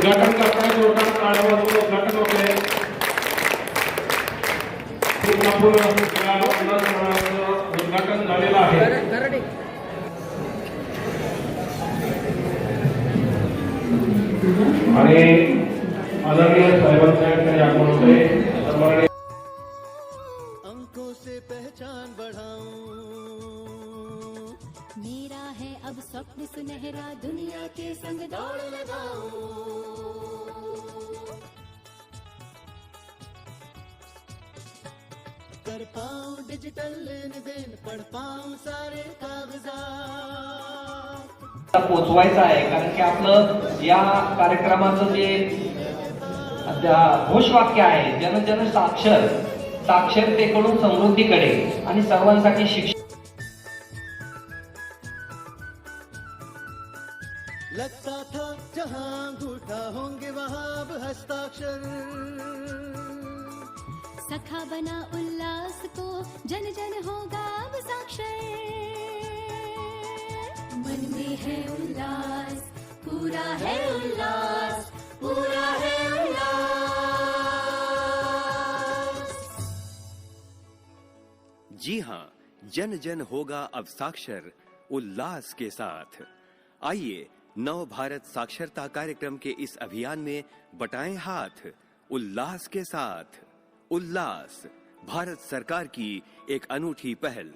उद्घाटन करता है ಉದ್ಘಾಟನೆ उद्घाटन झालेलं आहे आणि आदरणीय साहेबांच्या आगमन होते से पहचान बढ़ाऊं। मेरा है अब स्वप्न सुनहरा दुनिया के संग दौड़ लगाऊँ। पाऊं डिजिटल लेन देन पढ़ पाऊं सारे कागजात। पोचवायचं आहे कारण की आपलं या कार्यक्रमाचं जे घोषवाक्य आहे जन जन साक्षर साक्षरतेकडून समृद्धीकडे आणि सर्वांसाठी शिक्षण लगता था जहां होंगे वहां हस्ताक्षर। सखा बना उल्लास को, जन जन होगा अब साक्षर। मन में है उल्लास, पूरा है उल्लास, पूरा है उल्लास। जी हाँ जन जन होगा अब साक्षर उल्लास के साथ। आइए, नव भारत साक्षरता कार्यक्रम के इस अभियान में बटाएँ हाथ उल्लास के साथ। उल्लास भारत सरकार की एक अनूठी पहल।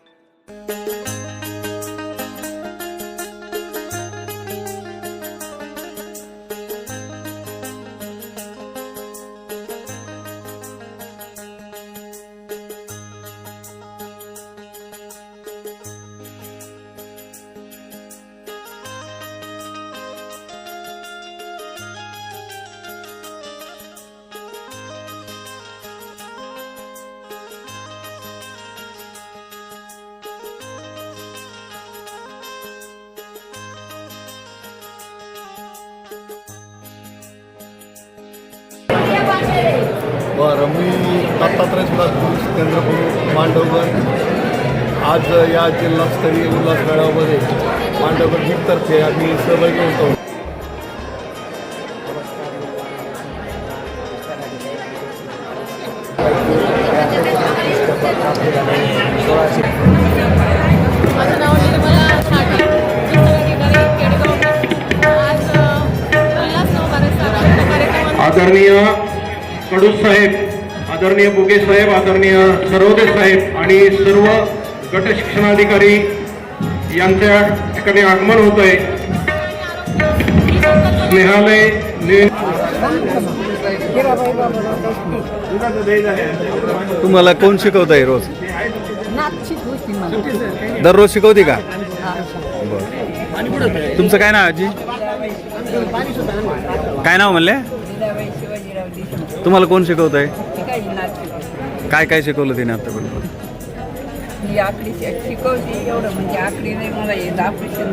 बरं मी दत्तात्रय सुभाष केंद्रप्रमुख मांडवगड. आज या जिल्हास्तरीय उल्हास मेळाव्यामध्ये मांडवगड हिततर्फे आम्ही सहभागी होतो. माझं नाव निर्मला साठे. आज उल्हास आदरणीय कडू साहेब आदरणीय बुगे साहेब आदरणीय सरोदे साहेब आणि सर्व गट शिक्षणाधिकारी यांच्या ठिकाणी आगमन होत आहे स्नेहालय तुम्हाला कोण शिकवत आहे रोज? दररोज शिकवते का? बरं. तुमचं काय नाव आजी? काय नाव म्हणले? तुम्हाला कोण शिकवत आहे काय काय शिकवलं तिने आतापर्यंत? ही आकडी एवढं म्हणजे आकडी नाही मला येत ऑपरेशन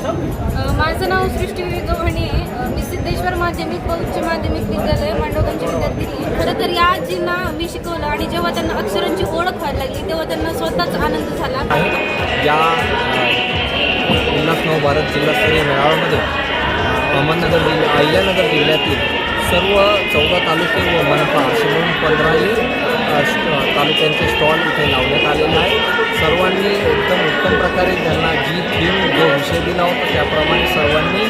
अ, माझं नाव सृष्टी गव्हाणे आहे. अ, मी सिद्धेश्वर माध्यमिक व उच्च माध्यमिक विद्यालय मांडवगंजची विद्यार्थी आहे. खरं तर या आजींना मी शिकवलं आणि जेव्हा त्यांना अक्षरांची ओळख व्हायला लागली तेव्हा त्यांना स्वतःच आनंद झाला. या नव भारत जिल्हास्तरीय मेळाव्यामध्ये अहमदनगर जिल्हा अहिल्यानगर जिल्ह्यातील सर्व चौदा तालुके व मनपा असे मिळून पंधराही तालुक्यांचे स्टॉल इथे लावण्यात आलेले आहे सर्वांनी एकदम उत्तम प्रकारे त्यांना जी थीम जो विषय दिला होता त्याप्रमाणे सर्वांनी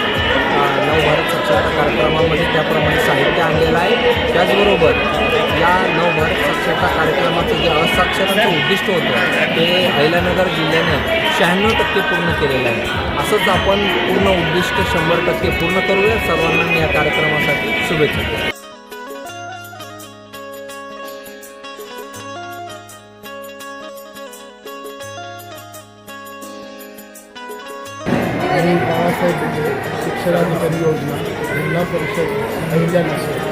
नवभारत साक्षरता कार्यक्रमामध्ये त्याप्रमाणे साहित्य आणलेलं आहे. त्याचबरोबर या नवभारत साक्षरता कार्यक्रमाचं जे असाक्षरांचं उद्दिष्ट होतं ते अहिल्यानगर जिल्ह्याने शहाण्णव टक्के पूर्ण केलेलं आहे. असंच आपण पूर्ण उद्दिष्ट शंभर टक्के पूर्ण करूया. सर्वांना मी या कार्यक्रमासाठी शुभेच्छा आणि बाळासाहेब शिक्षणाधिकारी योजना जिल्हा परिषद अहिल्यानगर.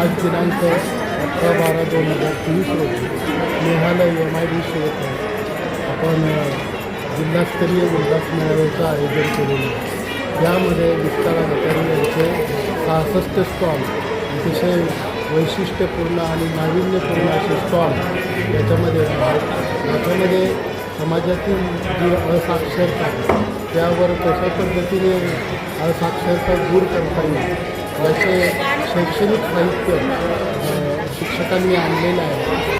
आज दिनांक अठरा बारा दोन हजार तेवीस रोजी मेघालय एम आय डी येथे आपण जिल्हास्तरीय उल्हास मेळाव्याचं आयोजन केलेलं आहे. यामध्ये विस्तार अधिकारी यांचे सहासष्ट स्टॉल अतिशय वैशिष्ट्यपूर्ण आणि नाविन्यपूर्ण असे स्टॉल याच्यामध्ये याच्यामध्ये समाजातील जी असाक्षरता आहे, त्यावर कशा पद्धतीने असाक्षरता दूर करता येईल याचे शैक्षणिक साहित्य शिक्षकांनी आणलेलं आहे.